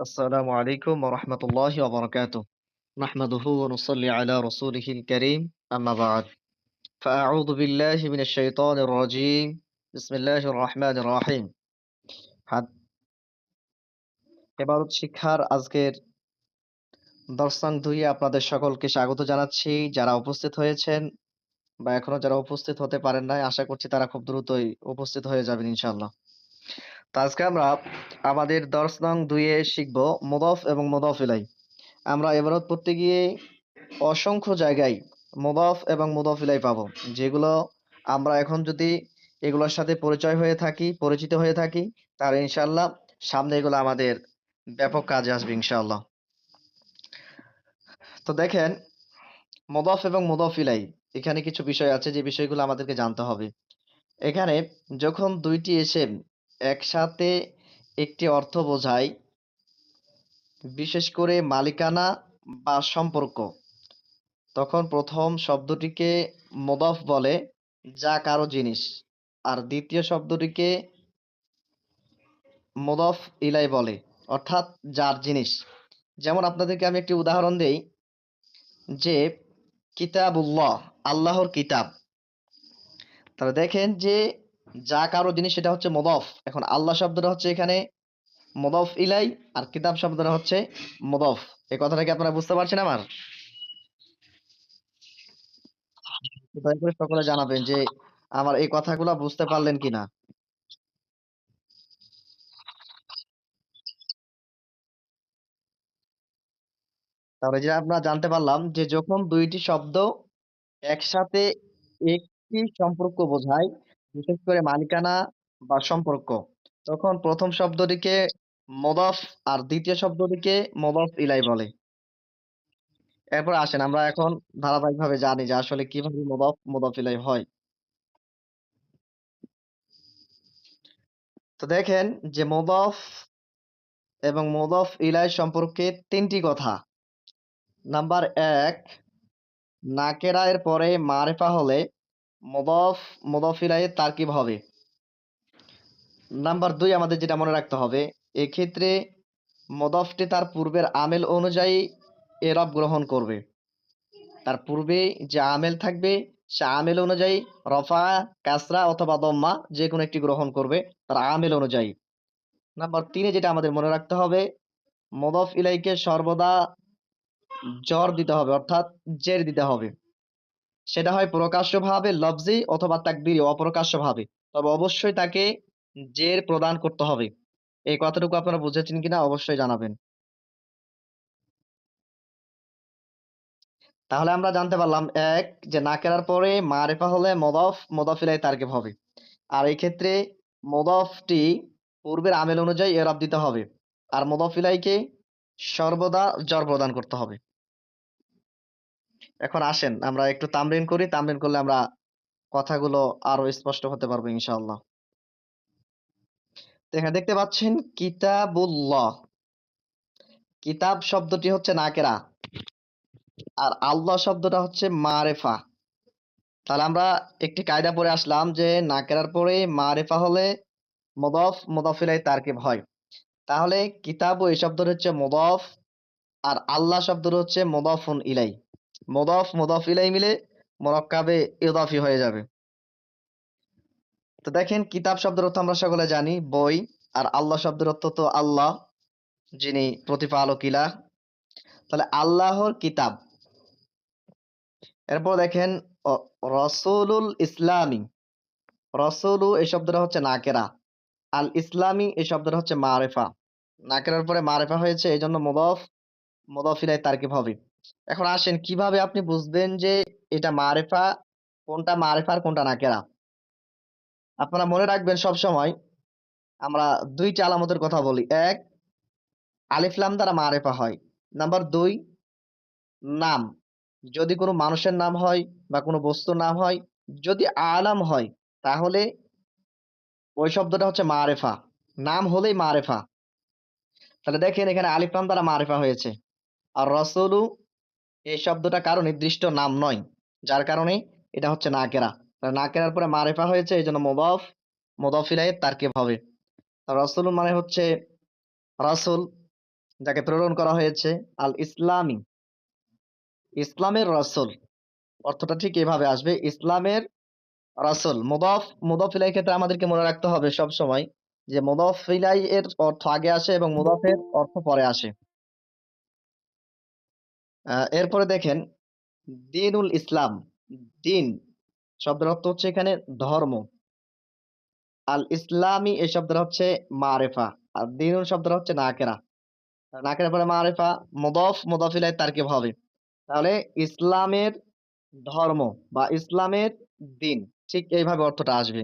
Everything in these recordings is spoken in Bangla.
السلام عليكم ورحمة الله وبركاته نحمده ونصلي على رسوله الكريم أما بعد فأعوذ بالله من الشيطان الرجيم بسم الله الرحمن الرحيم হাদ এবারত শিক্ষার আজকের দর্শন ধুয়ে আপনাদের সকলকে স্বাগত জানাচ্ছি যারা উপস্থিত হয়েছেন বা এখনো যারা উপস্থিত হতে পারেন নাই আশা করছি তারা খুব দ্রুতই উপস্থিত হয়ে যাবেন ইনশাআল্লাহ তো আজকে আমরা আমাদের দর্শ নং দুইয়ে শিখব মুদফ এবং মুদফ ইলাই। আমরা এবারত পড়তে গিয়ে অসংখ্য জায়গায় মুদফ এবং মুদফ ইলাই পাবো, যেগুলো আমরা এখন যদি এগুলোর সাথে পরিচয় হয়ে থাকি, পরিচিত হয়ে থাকি তার ইনশাল্লাহ সামনে এগুলো আমাদের ব্যাপক কাজে আসবে ইনশাল্লাহ তো দেখেন, মুদফ এবং মুদফ ইলাই, এখানে কিছু বিষয় আছে যে বিষয়গুলো আমাদেরকে জানতে হবে। এখানে যখন দুইটি এসে একসাথে একটি অর্থ বোঝায়, বিশেষ করে মালিকানা বা সম্পর্ক। তখন প্রথম শব্দটিকে মুদফ বলে যা কারও জিনিস, আর দ্বিতীয় শব্দটিকে মুদফ ইলাই বলে, অর্থাৎ যার জিনিস। যেমন আপনাদেরকে আমি একটি উদাহরণ দেই, যে কিতাবুল্লাহ, আল্লাহর কিতাব। তাহলে দেখেন যে যা কারও জিনিস সেটা হচ্ছে মুদফ। এখন আল্লাহ শব্দটা হচ্ছে এখানে মুদফ ইলাই, আর কিতাব শব্দটা হচ্ছে মুদফ। এই কথাটা কি আপনারা বুঝতে পারছেন আমার? সকলে জানাবেন যে আমার এই কথাগুলো বুঝতে পারলেন কিনা। তাহলে যে আমরা জানতে পারলাম যে যখন দুইটি শব্দ একসাথে একটি সম্পর্ক বোঝায় বিশেষ করে মালিকানা বা সম্পর্ক। তখন প্রথম শব্দটিকে মুদফ আর দ্বিতীয় শব্দটিকে মুদফ ইলাই বলে। এরপর আসেন, আমরা এখন ধারাবাহিকভাবে জানি যে আসলে কীভাবে মুদফ মুদফ ইলাই হয়। তো দেখেন যে মুদফ এবং মুদফ ইলাই সম্পর্কে তিনটি কথা। নাম্বার এক, নাকেরা এর পরে মারেফা হলে মুদফ মুদফ ইলাইয়ের তারকিব হবে। নাম্বার দুই আমাদের যেটা মনে রাখতে হবে, এক্ষেত্রে মুদফটি তার পূর্বের আমেল অনুযায়ী এরব গ্রহণ করবে। তার পূর্বে যে আমেল থাকবে, সে আমেল অনুযায়ী রফা, কাসরা অথবা দম্মা যে কোনো একটি গ্রহণ করবে তার আমেল অনুযায়ী। নাম্বার তিনে যেটা আমাদের মনে রাখতে হবে, মুদফ ইলাইকে সর্বদা জ্বর দিতে হবে অর্থাৎ জের দিতে হবে। সেটা হয় প্রকাশ্যভাবে লফজি অথবা তাকদিরি অপ্রকাশ্যভাবে। তবে অবশ্যই তাকে জের প্রদান করতে হবে। এই কথাটুকু আপনারা বুঝেছেন কিনা অবশ্যই জানাবেন। তাহলে আমরা জানতে পারলাম, এক, যে না নাকেরার পরে মারেফা হলে মদফ, মদফিলাই তারকিব হবে। আর এই ক্ষেত্রে মদফটি পূর্বের আমেল অনুযায়ী এরব দিতে হবে। আর মদফিলাইকে সর্বদা জ্বর প্রদান করতে হবে। এখন আসেন, আমরা একটু তামরিন করি, তামরিন করলে আমরা কথাগুলো আরও স্পষ্ট হতে পারব ইনশাআল্লাহ। এখানে দেখতে পাচ্ছেন কিতাবুল্লাহ। কিতাব শব্দটি হচ্ছে নাকেরা। আর আল্লাহ শব্দটা হচ্ছে মারেফা। তাহলে আমরা একটি কায়দা পরে আসলাম যে নাকেরার পরে মারেফা হলে মুদফ মুদফিলাই তারকিব হয়। তাহলে কিতাব এই শব্দটা হচ্ছে মুদফ, আর আল্লাহ শব্দটা হচ্ছে মুদফুন ইলাই মুদফ মুদফ ইলাই মিলে মুরাক্কাবে ইদাফি হয়ে যাবে। তো দেখেন, কিতাব শব্দের অর্থ আমরা সকলে জানি, বই। আর আল্লাহ শব্দের অর্থ তো আল্লাহ, যিনি প্রতিপালক ইলা তাহলে আল্লাহর কিতাব। এরপর দেখেন রসুলুল ইসলামী। রসুলু এই শব্দটা হচ্ছে নাকেরা। আল ইসলামী এই শব্দটা হচ্ছে মারেফা। নাকেরার পরে মারেফা হয়েছে এই জন্য মুদফ মুদফিলাই তারকিব হবে। এখন আসেন, কীভাবে আপনি বুঝবেন যে এটা মারেফা, কোনটা মারেফা কোনটা নাকেরা? আপনারা মনে রাখবেন সব সময় আমরা দুইটা আলামতের কথা বলি। এক আলিফলাম দ্বারা মারেফা হয়। নাম্বার দুই, নাম। যদি কোনো মানুষের নাম হয় বা কোনো বস্তুর নাম হয়, যদি আলাম হয়, তাহলে ওই শব্দটা হচ্ছে মারেফা। নাম হলেই মারেফা। তাহলে দেখেন এখানে আলিফলাম দ্বারা মারেফা হয়েছে। আর রসুলু এই শব্দটা কারও নির্দিষ্ট নাম নয়, যার কারণে এটা হচ্ছে নাকেরা তাহলে নাকেরার পরে মারেফা হয়েছে, এই জন্য মোদফ মোদফিলাই তারকিব হবে। রসুল মানে হচ্ছে রাসূল যাকে প্রেরণ করা হয়েছে আল ইসলামী ইসলামের রসুল, অর্থটা ঠিক এভাবে আসবে, ইসলামের রাসূল। মুদাফ মুদাফ ইলাই ক্ষেত্রে আমাদেরকে মনে রাখতে হবে সব সময় যে মুদাফ ইলাই এর অর্থ আগে আসে এবং মুদাফের অর্থ পরে আসে। এরপরে দেখেন, দিনুল ইসলাম, দিন, শব্দের অর্থ হচ্ছে এখানে ধর্ম। আল ইসলামী এই শব্দটা হচ্ছে মারেফা, আর দিনুল শব্দটা হচ্ছে নাকেরা। নাকেরা পরে মারেফা, মুদাফ ইলাই তারকিব হবে। তাহলে ইসলামের ধর্ম বা ইসলামের দিন, ঠিক এইভাবে অর্থটা আসবে।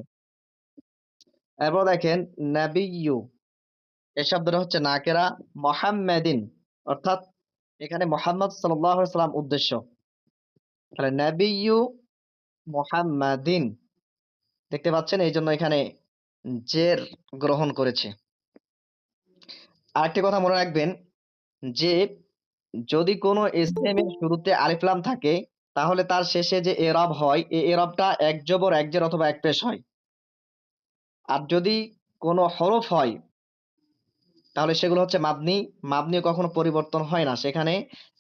এরপর দেখেন, নাবিয়্যু, এই শব্দটা হচ্ছে নাকেরা, মোহাম্মেদিন, অর্থাৎ এখানে মোহাম্মদ সাল্লাম উদ্দেশ্য। তাহলে নাবিয়্যু মোহাম্মাদিন, দেখতে পাচ্ছেন এই জন্য এখানে জের গ্রহণ করেছে। আরেকটি কথা মনে রাখবেন যে, যদি কোনো ইসলামের শুরুতে আলিফ লাম থাকে, তাহলে তার শেষে যে এরব হয়, এই এরবটা এক জবর, এক জের অথবা এক পেশ হয়। আর যদি কোনো হরফ হয় তাহলে সেগুলো হচ্ছে মাবনি। মাবনিও কখনো পরিবর্তন হয় না। সেখানে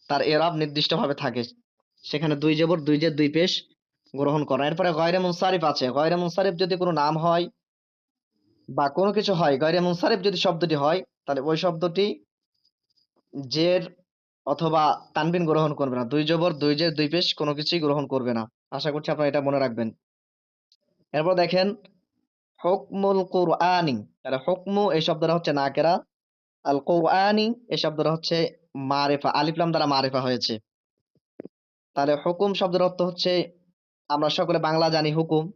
তার এরব নির্দিষ্টভাবে থাকে। সেখানে দুই জবর, দুই জের দুই পেশ গ্রহণ করা। এরপরে গয়রে মুনসারিফ আছে। গয়রে মুনসারিফ যদি কোনো নাম হয় বা কোনো কিছু হয়, গয়রে মুনসারিফ যদি শব্দটি হয়, তাহলে ওই শব্দটি জের অথবা তানবিন গ্রহণ করবে না। দুই জবর, দুই জের দুই পেশ কোনো কিছুই গ্রহণ করবে না। আশা করছি আপনারা এটা মনে রাখবেন। এরপর দেখেন, হুকমুল কুরআনি। তাহলে হুকমু এই শব্দটা হচ্ছে নাকেরা। আল কুরআনি এই শব্দটা হচ্ছে মারেফা, আলিফ লাম দ্বারা মারেফা হয়েছে। তাহলে হুকুম শব্দের অর্থ হচ্ছে আমরা সকলে বাংলা জানি হুকুম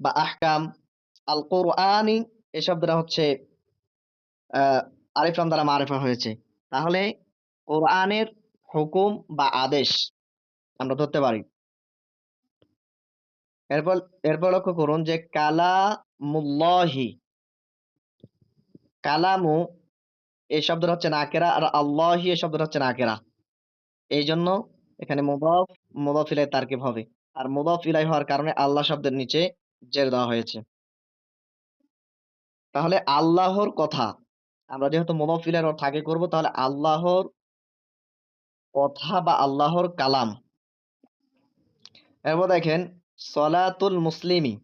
বা আহকাম। আল কুরআনি এই শব্দটা হচ্ছে, আহ, আলিফ লাম দ্বারা মারেফা হয়েছে। তাহলে কোরআনের হুকুম বা আদেশ আমরা ধরতে পারি। এরপর এরপর লক্ষ্য করুন যে কালামুল্লাহি কালামু, এই শব্দটা হচ্ছে নাকেরা, আর আল্লাহি এই শব্দটা হচ্ছে নাকেরা। এই জন্য এখানে মুদাফ মুদাফ ইলাই তারকিব হবে। আর মুদাফ ইলাই হওয়ার কারণে আল্লাহ শব্দের নিচে জের দেওয়া হয়েছে। তাহলে আল্লাহর কথা, আমরা যেহেতু মুদাফ ইলাইর অর্থ আগে করব, তাহলে আল্লাহর কথা বা আল্লাহর কালাম। এরপর দেখেন, সলাতুল মুসলিমি,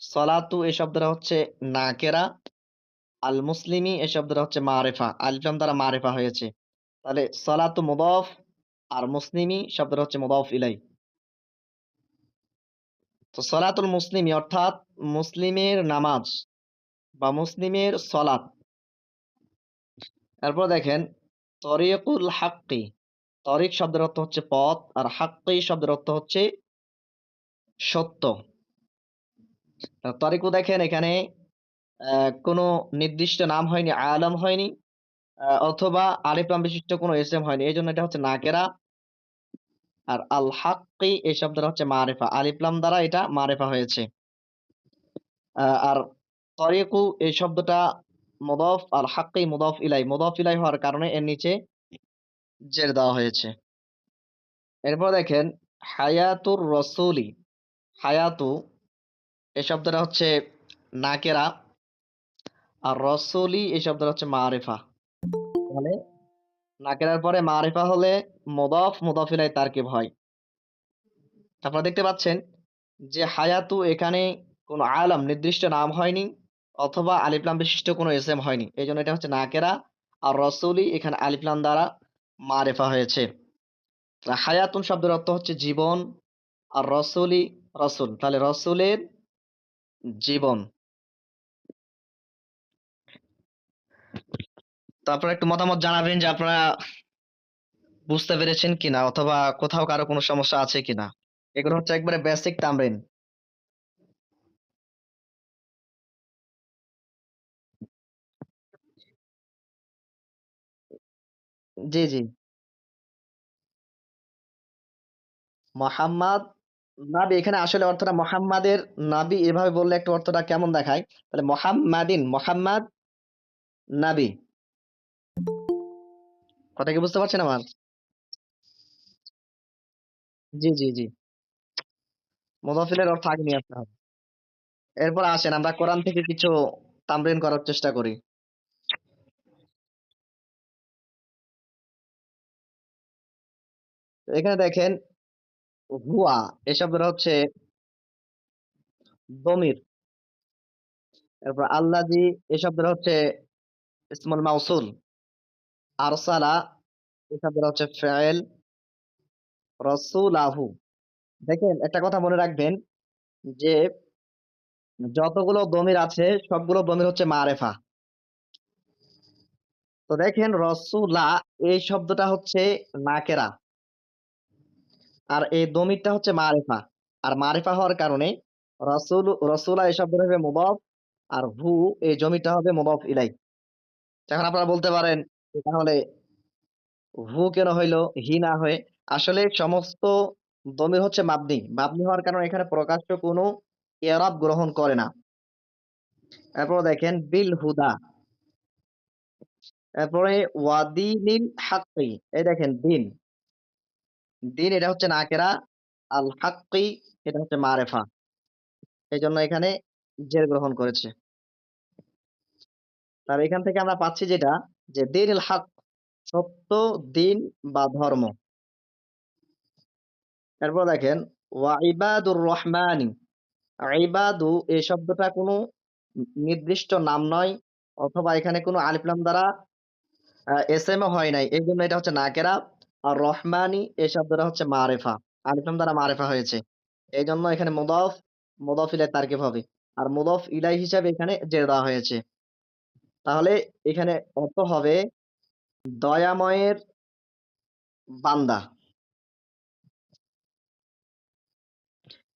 সলাতু এই শব্দটা হচ্ছে নাকেরা আল মুসলিমি এই শব্দটা হচ্ছে মারেফা। আলিফলাম দ্বারা মারেফা হয়েছে। তাহলে সলাতু মুদাফ আর মুসলিমি শব্দটা হচ্ছে মুদাফ ইলাই তো সলাতুল মুসলিমি অর্থাৎ মুসলিমের নামাজ বা মুসলিমের সলাত। এরপর দেখেন, তরিকুল হাক্কি। তরিক শব্দের অর্থ হচ্ছে পথ আর হাক্কি শব্দের অর্থ হচ্ছে সত্য। তরিকু দেখেন এখানে কোনো নির্দিষ্ট নাম হয়নি, আলম হয়নি অথবা আলিফলাম বিশিষ্ট কোনো এসএম হয়নি। এই জন্য এটা হচ্ছে নাকেরা। আর আল হাক্কি এই শব্দটা হচ্ছে মারেফা। আলিফলাম দ্বারা এটা মারেফা হয়েছে। আর তরিকু এই শব্দটা মুদাফ আর হাক্কি মুদাফ ইলাই। মুদাফ ইলাই হওয়ার কারণে এর নিচে জের দেওয়া হয়েছে। এরপর দেখেন, হায়াতুর রসুলি, হায়াতু, এই শব্দটা হচ্ছে নাকেরা। আর রসুলি এই শব্দটা হচ্ছে মারেফা। তাহলে নাকেরার পরে মারেফা হলে মুদাফ মুদাফ ইলাই তারকিব হয়। আপনারা দেখতে পাচ্ছেন যে হায়াতু এখানে কোনো আলম, নির্দিষ্ট নাম হয়নি অথবা আলিফলাম বিশিষ্ট কোনো এসএম হয়নি। এই জন্য এটা হচ্ছে নাকেরা আর রসুলি এখানে আলিফলাম দ্বারা মারেফা হয়েছে। হায়াতুন শব্দের অর্থ হচ্ছে জীবন আর রসুলি রসুল। তাহলে রসুলের জীবন তারপর একটু মতামত জানাবেন যে আপনারা বুঝতে পেরেছেন কিনা, অথবা কোথাও কারও কোনো সমস্যা আছে কিনা। এগুলো হচ্ছে একবারে বেসিক তামরিন। জি জি। মোহাম্মদ নাবি, এখানে আসলে অর্থটা মোহাম্মদের নাবি এভাবে বললে একটু অর্থটা কেমন দেখায়? তাহলে মোহাম্মাদিন, মোহাম্মদ নাবি। কথা কি বুঝতে পারছেন আমার? জি জি জি। মোদাফিলের অর্থ আগে নিয়ে আসতে হবে। এরপর আসেন, আমরা কোরআন থেকে কিছু তামরিন করার চেষ্টা করি। এখানে দেখেন, হুয়া এসব হচ্ছে দমির। এরপর আল্লাহ জি এসব হচ্ছে ইসমল মাউসুল। আরসালা এই শব্দটা হচ্ছে ফেল রসুলাহু। দেখেন, একটা কথা মনে রাখবেন যে, যতগুলো দমির আছে, সবগুলো দমির হচ্ছে মারেফা। তো দেখেন, রসুলা, এই শব্দটা হচ্ছে নাকেরা আর এই দমিরটা হচ্ছে মারেফা। আর মারেফা হওয়ার কারণে রসুল, রসুলা এই শব্দটা হবে মুদফ, আর হু এই জমিটা হবে মুদফ ইলাই এখন আপনারা বলতে পারেন তাহলে হু কেন হইল, হি না হয়ে, আসলে সমস্ত দমির হচ্ছে মাবনি। মাবনি হওয়ার কারণে এখানে প্রকাশ্য কোনো এরাব গ্রহণ করে না। এরপর দেখেন, বিল হুদা। এরপরে ওয়াদিনিল হাক্কি। এই দেখেন, দিন। দিন এটা হচ্ছে নাকেরা, আল হাক্কি এটা হচ্ছে মারেফা। এই জন্য এখানে জের গ্রহণ করেছে। তার এখান থেকে আমরা পাচ্ছি যেটা যে দিন হক সত্য, দিন বা ধর্ম। এরপর দেখেন, ওয়া ইবাদুর রহমানি। ইবাদু এই শব্দটা কোনো নির্দিষ্ট নাম নয়, অথবা এখানে কোনো আলিফলাম দ্বারা এসএম হয় নাই। এই জন্য এটা হচ্ছে নাকেরা। আর রহমানি এই শব্দটা হচ্ছে মারেফা। আলিফলাম দ্বারা মারেফা হয়েছে। এই জন্য এখানে মুদফ মুদফ ইলাই তারকিব হবে। আর মুদফ ইলাই হিসাবে এখানে জের হয়েছে। তাহলে এখানে অর্থ হবে দয়াময়ের বান্দা।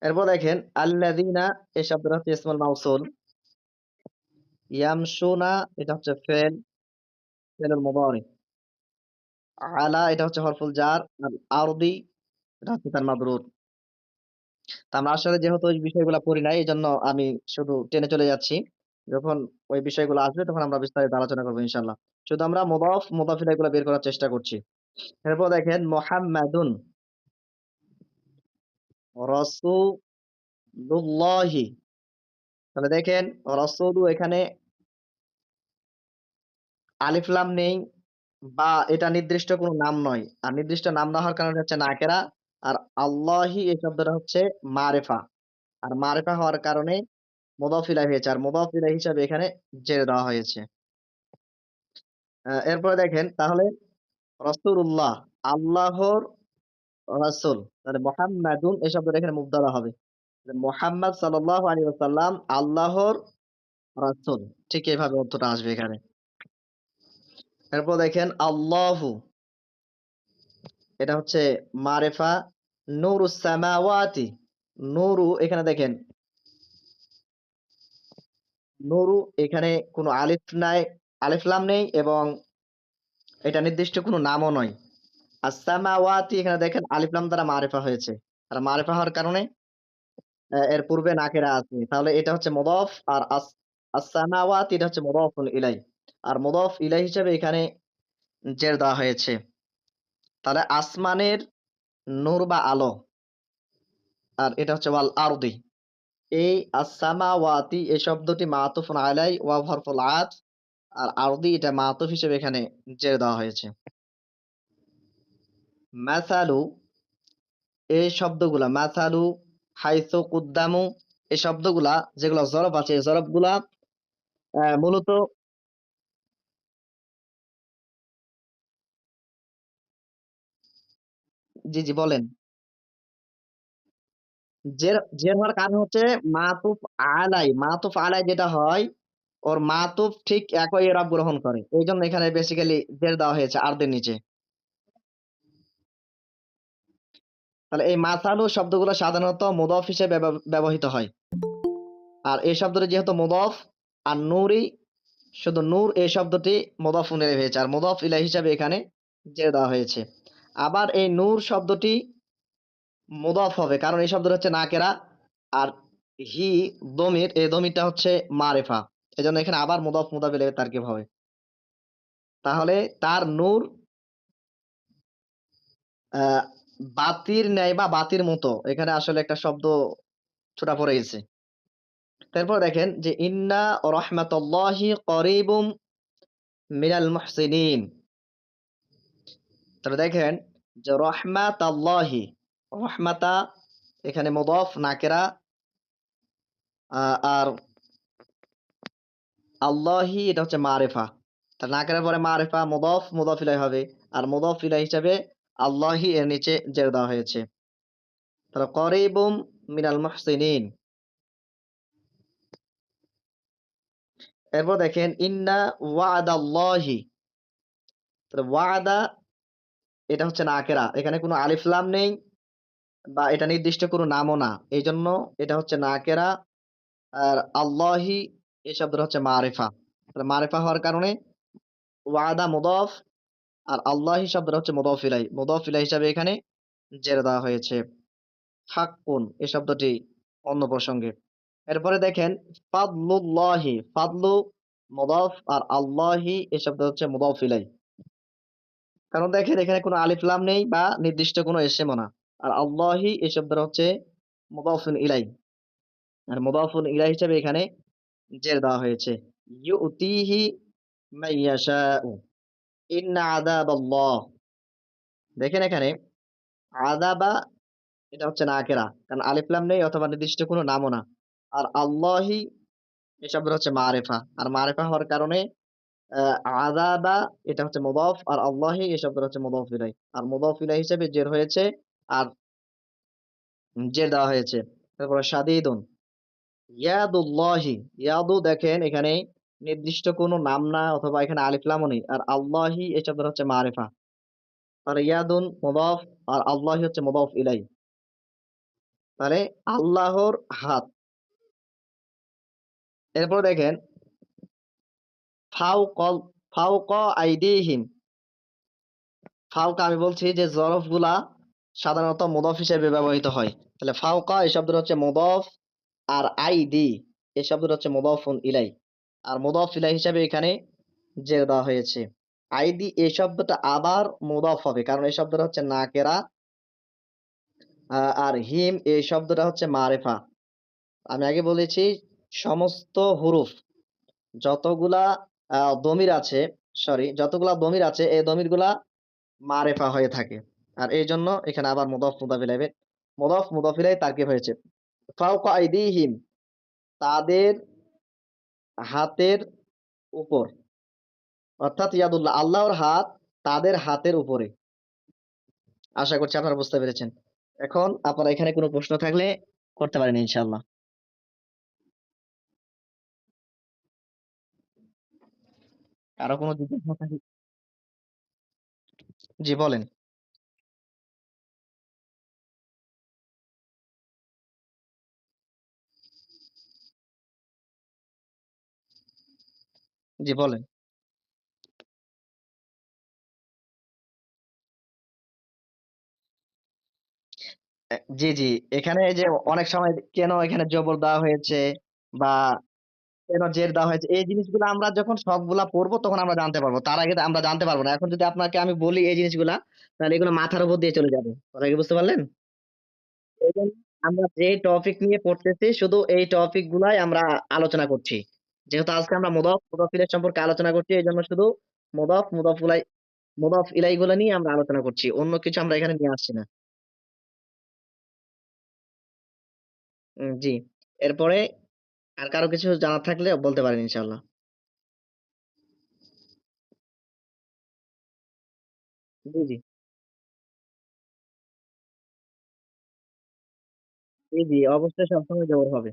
এরপর দেখেন, আল্লাযীনা এই শব্দটা হচ্ছে ইসমুল মাউসুল। ইয়ামশুনা, এটা হচ্ছে ফেল, ফেলুল মুদারি আলা, এটা হচ্ছে হরফুল জার। আর আরদি এটা হচ্ছে তার মাবরুর। তা আমরা আসলে যেহেতু ওই বিষয়গুলো পড়ি নাই এই জন্য আমি শুধু টেনে চলে যাচ্ছি। যখন ওই বিষয়গুলো আসবে, তখন আমরা বিস্তারিত আলোচনা করব ইনশাল্লাহ শুধু আমরা মুদাফ, মুদাফিল এগুলো বের করার চেষ্টা করছি। এরপর দেখেন, মোহাম্মদুন রসুল্লাহি তাহলে দেখেন, রসুলু এখানে আলিফলাম নেই, বা এটা নির্দিষ্ট কোনো নাম নয়। আর নির্দিষ্ট নাম না হওয়ার কারণে হচ্ছে নাকেরা, আর আল্লাহি এই শব্দটা হচ্ছে মারেফা। আর মারেফা হওয়ার কারণে মোদাফিলা হয়েছে। আর মোদাফিলা হিসাবে এখানে জেরে দেওয়া হয়েছে। এরপরে দেখেন, তাহলে রসুল্লাহ আল্লাহর রাসূল, তাহলে মুহাম্মাদুন, এই শব্দটা এখানে মুবতাদা হবে। মোহাম্মদ সাল্লাল্লাহু আলাইহি ওয়াসাল্লাম, আল্লাহর রাসূল। ঠিক এইভাবে অর্থটা আসবে এখানে। এরপর দেখেন, আল্লাহু, এটা হচ্ছে মারেফা, নূরুস সামাওয়াতি, নুরু, এখানে দেখেন নুরু এখানে কোনো আলিফ নাই, আলিফ লাম নেই এবং এটা নির্দিষ্ট কোনো নামও নয়। আসামাওয়াতি এখানে দেখেন আলিফ লাম দ্বারা মারেফা হয়েছে। আর মারেফা হওয়ার কারণে এর পূর্বে নাকেরা আছে। তাহলে এটা হচ্ছে মুদাফ আর আসামাওয়াতি এটা হচ্ছে মুদাফুন ইলাই আর মদফ ইলাই হিসেবে এখানে জের দেওয়া হয়েছে। তাহলে আসমানের নূর বা আলো। আর এটা হচ্ছে ওয়াল আরদি। এই আসামাওয়াতি এই শব্দটি মাতুফুন আলাই, ওয়া হরফুল আত, আর আরদি এটা মাতুফ হিসেবে এখানে জের দেওয়া হয়েছে। মাসালু, এই শব্দগুলা, মাসালু, হাইসু, কুদ্দামু, এই শব্দগুলা যেগুলো জরব আছে, এই জরবগুলা মূলত জি জি, বলেন। জের জের হওয়ার কারণ হচ্ছে মাতুফ আলাই মাতুফ আলাই যেটা হয়, ওর মাতুফ ঠিক একই এরাব গ্রহণ করে। এই জন্য এখানে বেসিক্যালি জের দেওয়া হয়েছে আরদের নিচে। তাহলে এই মাসালু শব্দগুলো সাধারণত মুদফ হিসেবে ব্যবহৃত হয়। আর এই শব্দটি যেহেতু মুদফ, আর নূরই শুধু নূর এই শব্দটি মুদফ উনিরে হয়েছে, আর মুদফ ইলাই হিসাবে এখানে জের দেওয়া হয়েছে। আবার এই নূর শব্দটি মুদফ হবে, কারণ এই শব্দটা হচ্ছে নাকেরা আর হি, দমির, এই দমিরটা হচ্ছে মারেফা। এজন্য এখানে আবার মুদফ মুদাফিল তার কি হবে। তাহলে তার নূর বাতির ন্যায় বা বাতির মতো, এখানে আসলে একটা শব্দ ছোটা পড়ে গেছে। তারপর দেখেন যে, ইন্না রহমাতুল্লাহি করিবুম মিনাল মুহসিনিন। তাহলে দেখেন যে, রহমাতাল্লাহি রহমাতা, এখানে মুদাফ, নাকেরা আর আল্লাহি, এটা হচ্ছে মারেফা। তা নাকেরার পরে মারেফা, মুদাফ মুদাফ ইলাইহি হবে। আর মুদাফ ইলাইহি হিসাবে আল্লাহি এর নিচে জের দেওয়া হয়েছে। তাহলে করিবুম মিনাল মুহসিনিন। এরপর দেখেন, ইন্না ওয়াদাল্লাহি। তাহলে ওয়াদা, এটা হচ্ছে নাকেরা। এখানে কোনো আলিফলাম নেই। বা এটা নির্দিষ্ট কোনো নামও না। এই জন্য এটা হচ্ছে নাকেরা আর আল্লাহি এই শব্দটা হচ্ছে মারেফা। মারেফা হওয়ার কারণে ওয়াদা মুদফ আর আল্লাহি শব্দটা হচ্ছে মুদফ ইলাই। হিসাবে এখানে জেরে দেওয়া হয়েছে। হাক্কুন এই শব্দটি অন্য প্রসঙ্গে। এরপরে দেখেন, ফাদলুল্লাহি, ফাদলু, মুদফ আর আল্লাহি এই শব্দ হচ্ছে মুদফ ইলাই। কারণ দেখেন, এখানে কোনো আলিফ লাম নেই বা নির্দিষ্ট কোনো এসেমও না। আর আল্লাহি এই শব্দটা হচ্ছে মুদাফুন ইলাই। আর মুদাফুন ইলাই হিসেবে এখানে জের দেওয়া হয়েছে। ইউতিহি মাইয়াশাউ ইন্না আযাবাল্লাহ। দেখেন এখানে আযাবা এটা হচ্ছে নাকেরা কারণ আলিফ লাম নেই অথবা নির্দিষ্ট কোনো নামও না। আর আল্লাহি এই শব্দটা হচ্ছে মারেফা। আর মারেফা হওয়ার কারণে আযাবা এটা হচ্ছে মুদাফ, আর আল্লাহি এই শব্দটা হচ্ছে মুদাফ ইলাই। আর মুদাফ ইলাই হিসেবে জের হয়েছে আর জের দেওয়া হয়েছে, তারপরে সাদিদুন। ইয়াদুল্লাহি, ইয়াদু দেখেন এখানে নির্দিষ্ট কোনো নাম না অথবা এখানে আলিফ লামও নেই। আর আল্লাহি এই শব্দটা হচ্ছে মারেফা। আর ইয়াদুন মুদাফ, আর আল্লাহি হচ্ছে মুদাফ ইলাই। তাহলে আল্লাহর হাত। এরপর দেখেন ফাউকল ফাউক আইদিহিম। ফাউকা আমি বলছি যে জরফগুলা সাধারণত মুদফ হিসেবে ব্যবহৃত হয়। তাহলে ফাউকা এই শব্দটা হচ্ছে মুদফ আর আই আইদি এই শব্দটা হচ্ছে মুদফুন ইলাই। আর মুদফ ইলাই হিসাবে এখানে জের দেওয়া হয়েছে। আই আইদি এই শব্দটা আবার মুদফ হবে, কারণ এই শব্দটা হচ্ছে নাকেরা আর হিম এই শব্দটা হচ্ছে মারেফা। আমি আগে বলেছি, সমস্ত হুরুফ যতগুলা দমির আছে, সরি, যতগুলা দমির আছে, এই দমিরগুলা মারেফা হয়ে থাকে। আর এই জন্য এখানে আবার মুদফ মুদাফিলাইবে মুদফ মুদাফিলাই তারকিব হয়েছে। ফাউকা আইদিহিম তাদের হাতের উপর। অর্থাৎ ইয়াদুল্লাহ, আল্লাহর হাত তাদের হাতের উপরে। আশা করছি আপনারা বুঝতে পেরেছেন। এখন আপনারা এখানে কোনো প্রশ্ন থাকলে করতে পারেন ইনশাআল্লাহ। কারও কোনো জিজ্ঞাসা জি, বলেন। জি, বলেন। জি জি, এখানে যে অনেক সময় কেন এখানে জবর দেওয়া হয়েছে বা কেন জের দেওয়া হয়েছে, এই জিনিসগুলো আমরা যখন সবগুলা পড়ব তখন আমরা জানতে পারব। তার আগে আমরা জানতে পারব না। এখন যদি আপনাকে আমি বলি এই জিনিসগুলা, তাহলে এগুলো মাথার উপর দিয়ে চলে যাবে। কি বুঝতে পারলেন? আমরা যে টপিক নিয়ে পড়তেছি, শুধু এই টপিক গুলাই আমরা আলোচনা করছি। যেহেতু আজকে আমরা মুদাফ মুদাফিলের সম্পর্কে আলোচনা করছি, এই জন্য শুধু মুদাফ মুদাফ ইলাই মুদাফ ইলাই গুলা নিয়ে আমরা আলোচনা করছি, অন্য কিছু আমরা এখানে নিয়ে আসছি না। জি। এরপরে আর কারও কিছু জানার থাকলে বলতে পারেন ইনশাআল্লাহ। জি জি। জি জি, অবশ্যই সবসময় জবর হবে।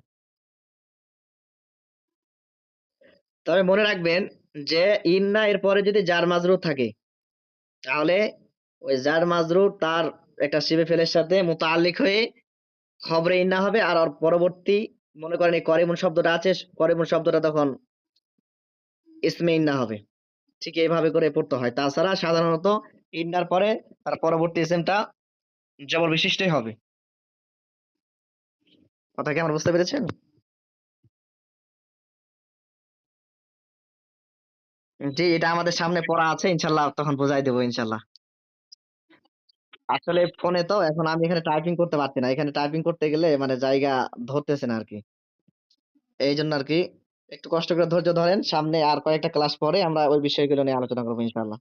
তবে মনে রাখবেন যে ইন্না এর পরে যদি জার মাজরুর থাকে, তাহলে ওই জার মাজরুর তার একটা শিবে ফেলের সাথে মুতাআল্লিক হয়ে খবরে ইন্না হবে। আর পরবর্তী মনে করেন এই করিমুন শব্দটা আছে, করিমুন শব্দটা তখন ইসমে ইন্না হবে। ঠিক এইভাবে করে পড়তে হয়। তাছাড়া সাধারণত ইন্নার পরে তার পরবর্তী ইসেমটা জবর বিশিষ্টই হবে। কথা কি আমার বুঝতে পেরেছেন? জি, এটা আমাদের সামনে পড়া আছে, ইনশাল্লাহ তখন বোঝাই দেবো, ইনশাল্লাহ। আসলে ফোনে তো, এখন আমি এখানে টাইপিং করতে পারছি না। এখানে টাইপিং করতে গেলে মানে জায়গা ধরতেছে না আর কি এই জন্য আর কি একটু কষ্ট করে ধৈর্য ধরেন, সামনে আর কয়েকটা ক্লাস পরে আমরা ওই বিষয়গুলো নিয়ে আলোচনা করব, ইনশাল্লাহ।